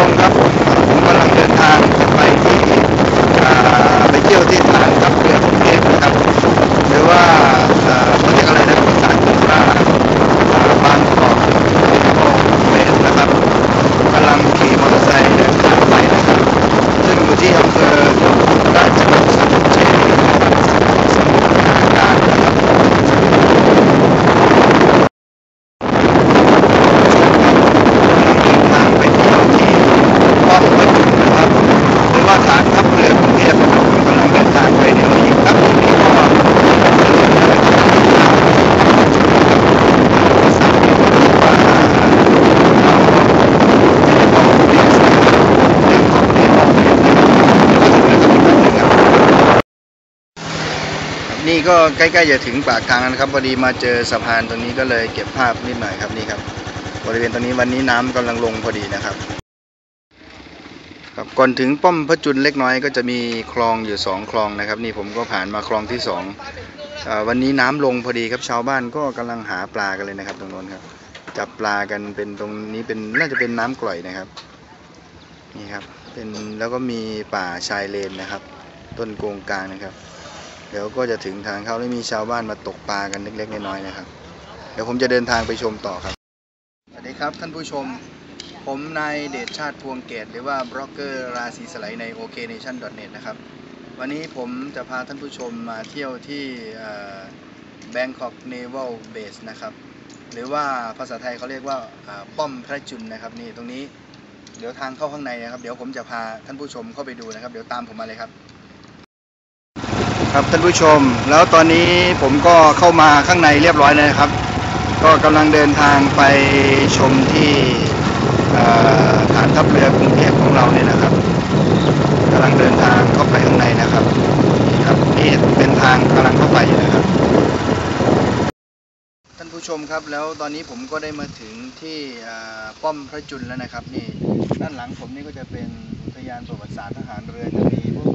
ชมครับผมกำลังเดินทางไปที่ไปเที่ยวที่สถา นี่ก็ใกล้ๆจะถึงปากทางนะครับพอดีมาเจอสะพานตรงนี้ก็เลยเก็บภาพนิดหน่อยครับนี่ครับ บริเวณตรงนี้วันนี้น้ำกำลังลงพอดีนะครับครับก่อนถึงป้อมพระจุลเล็กน้อยก็จะมีคลองอยู่สองคลองนะครับ นี่ผมก็ผ่านมาคลองที่สองวันนี้น้ำลงพอดีครับชาวบ้านก็กำลังหาปลากันเลยนะครับ ตรงโน้นครับจับปลากันเป็นตรงนี้เป็นน่าจะเป็นน้ำกร่อยนะครับนี่ครับเป็นแล้วก็มีป่าชายเลนนะครับ ต้นโกงกลางนะครับ เดี๋ยวก็จะถึงทางเข้าแล้วมีชาวบ้านมาตกปลากันเล็กๆน้อยๆนะครับ เดี๋ยวผมจะเดินทางไปชมต่อครับ สวัสดีครับท่านผู้ชม ผมนายเดชชาติพวงเกต หรือว่าบล็อกเกอร์ราศีสไลใน oknation.net นะครับ วันนี้ผมจะพาท่านผู้ชมมาเที่ยวที่เอ่อ Bangkok Naval Base นะครับ หรือว่าภาษาไทยเขาเรียกว่าอ่าป้อมพระจุลนะครับนี่ตรงนี้เดี๋ยวทางเข้าข้างในนะครับ เดี๋ยวผมจะพาท่านผู้ชมเข้าไปดูนะครับ เดี๋ยวตามผมมาเลยครับ ครับท่านผู้ชม แล้วตอนนี้ผมก็เข้ามาข้างในเรียบร้อยแล้วนะครับ ก็กำลังเดินทางไปชมที่ฐานทัพเรือกรุงเทพของเราเนี่ยนะครับกำลังเดินทางเข้าไปข้างในนะครับนี่ครับนี่เป็นทางกำลังเข้าไปนะครับ ท่านผู้ชมครับแล้วตอนนี้ผมก็ได้มาถึงที่ป้อมพระจุลแล้วนะครับนี่ด้านหลังผมนี่ก็จะเป็นอุทยานประวัติศาสตร์ทหารเรือจะมีพวก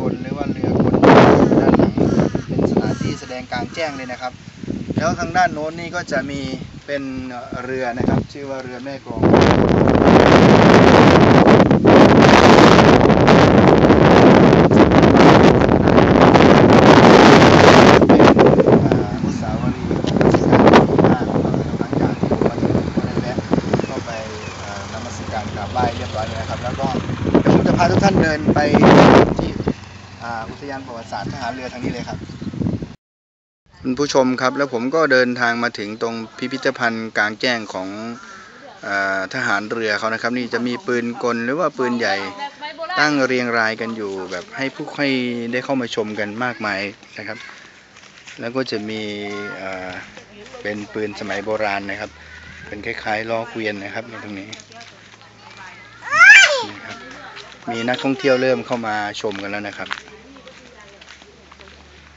คนหรือว่าเรือกลด้านหลังเป็นสถานที่แสดงกลาง แจ้งเลยนะครับ แล้วทางด้านโน้นนี่ก็จะมีเป็นเรือนะครับ ชื่อว่าเรือแม่กลองเป็นอ่าอนุสาวรีย์รัชกาลที่ห้าของเรารับหลังจากที่ผมมาถึงผมก็ได้แวะเข้าไปอ่านมัสการกราบไหว้เรียบร้อยแล้วนะครับแล้วก็จะพาทุกท่านเดินไปที่อุทยานประวัติศาสตร์ทหารเรือทางนี้เลยครับ คุณผู้ชมครับ แล้วผมก็เดินทางมาถึงตรงพิพิธภัณฑ์กลางแจ้งของอทหารเรือเขานะครับ นี่จะมีปืนกลหรือว่าปืนใหญ่ตั้งเรียงรายกันอยู่ แบบให้ผู้ให้ได้เข้ามาชมกันมากมายนะครับ แล้วก็จะมีเป็นปืนสมัยโบราณนะครับ เป็นคล้ายๆล้อเกวียนนะครับในตรงนี้นี่ครับมีนักท่องเที่ยวเริ่มเข้ามาชมกันแล้วนะครับ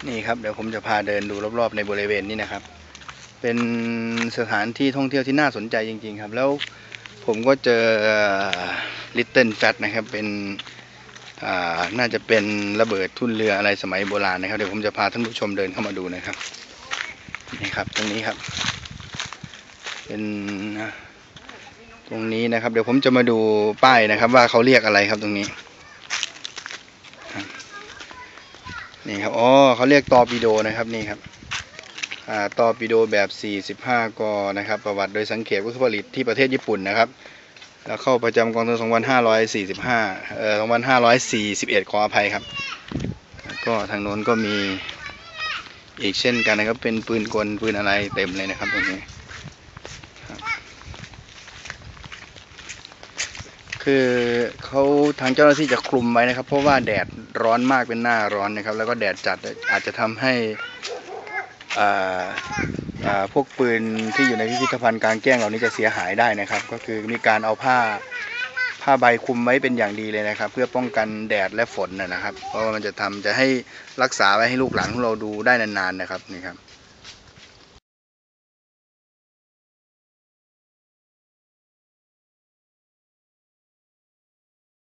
นี่ครับเดี๋ยวผมจะพาเดินดูรอบๆในบริเวณนี้นะครับ เป็นสถานที่ท่องเที่ยวที่น่าสนใจจริง ๆ ครับ แล้วผมก็เจอ Little Fat นะครับเป็นอ่าน่าจะเป็นระเบิดทุ่นเรืออะไรสมัยโบราณนะครับเดี๋ยวผมจะพาท่านผู้ชมเดินเข้ามาดูนะครับนี่ครับตรงนี้ครับ เป็นตรงนี้นะครับ เดี๋ยวผมจะมาดูป้ายนะครับ ว่าเขาเรียกอะไรครับตรงนี้ นี่ครับ อ๋อเขาเรียกตอปิโดนะครับนี่ครับอ่าตอปิโดแบบ 45 กอนะครับ ประวัติโดยสังเกตวัตถุผลิตที่ประเทศญี่ปุ่นนะครับ แล้วเข้าประจำกองทัพ2545 เอ่อ 2541 ขออภัยครับ ก็ทางโน้นก็มีอีกเช่นกันนะครับ เป็นปืนกล ปืนอะไรเต็มเลยนะครับตรงนี้คือเขาทางเจ้าหน้าที่จะคลุมไว้นะครับ เพราะว่าแดดร้อนมากเป็นหน้าร้อนนะครับ แล้วก็แดดจัดอาจจะทำให้พวกปืนที่อยู่ในพิพิธภัณฑ์กลางแจ้งเหล่านี้จะเสียหายได้นะครับ ก็คือมีการเอาผ้าผ้าใบคุมไว้เป็นอย่างดีเลยนะครับ เพื่อป้องกันแดดและฝนนะนะครับ เพราะว่ามันจะทำจะให้รักษาไว้ให้ลูกหลานของเราดูได้นานๆนะครับนี่ครับ